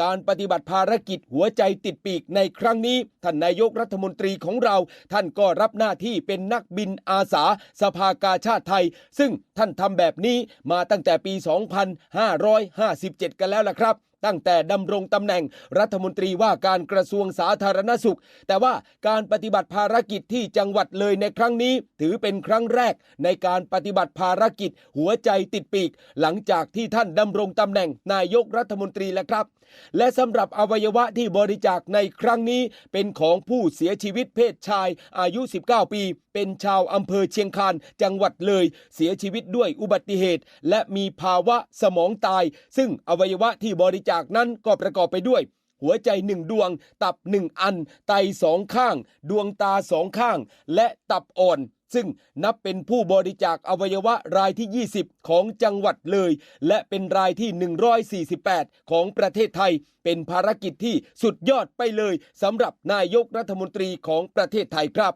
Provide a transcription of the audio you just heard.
การปฏิบัติภารกิจหัวใจติดปีกในครั้งนี้ ท่านนายกรัฐมนตรีของเรา ท่านก็รับหน้าที่เป็นนักบินอาสา สภากาชาติไทย ซึ่งท่านทำแบบนี้มาตั้งแต่ปี 2557 กันแล้วล่ะครับ ตั้งแต่ดำรงตำแหน่งรัฐมนตรีว่าการกระทรวงสาธารณสุข แต่ว่าการปฏิบัติภารกิจที่จังหวัดเลยในครั้งนี้ ถือเป็นครั้งแรกในการปฏิบัติภารกิจหัวใจติดปีก หลังจากที่ท่านดำรงตำแหน่งนายกรัฐมนตรีแล้วครับ และสำหรับอวัยวะที่บริจาคในครั้งนี้เป็นของผู้เสียชีวิตเพศชายอายุ 19 ปีเป็นชาวอำเภอเชียงคานจังหวัดเลย เสียชีวิตด้วยอุบัติเหตุ และมีภาวะสมองตาย ซึ่งอวัยวะที่บริจาคนั้นก็ประกอบไปด้วยหัวใจหนึ่งดวง ตับหนึ่งอัน ไตสองข้าง ดวงตาสองข้าง และตับอ่อน ซึ่งนับเป็นผู้บริจาคอวัยวะรายที่ 20 ของจังหวัดเลย และเป็นรายที่ 148 ของประเทศไทย เป็นภารกิจที่สุดยอดไปเลยสำหรับนายกรัฐมนตรีของประเทศไทยครับ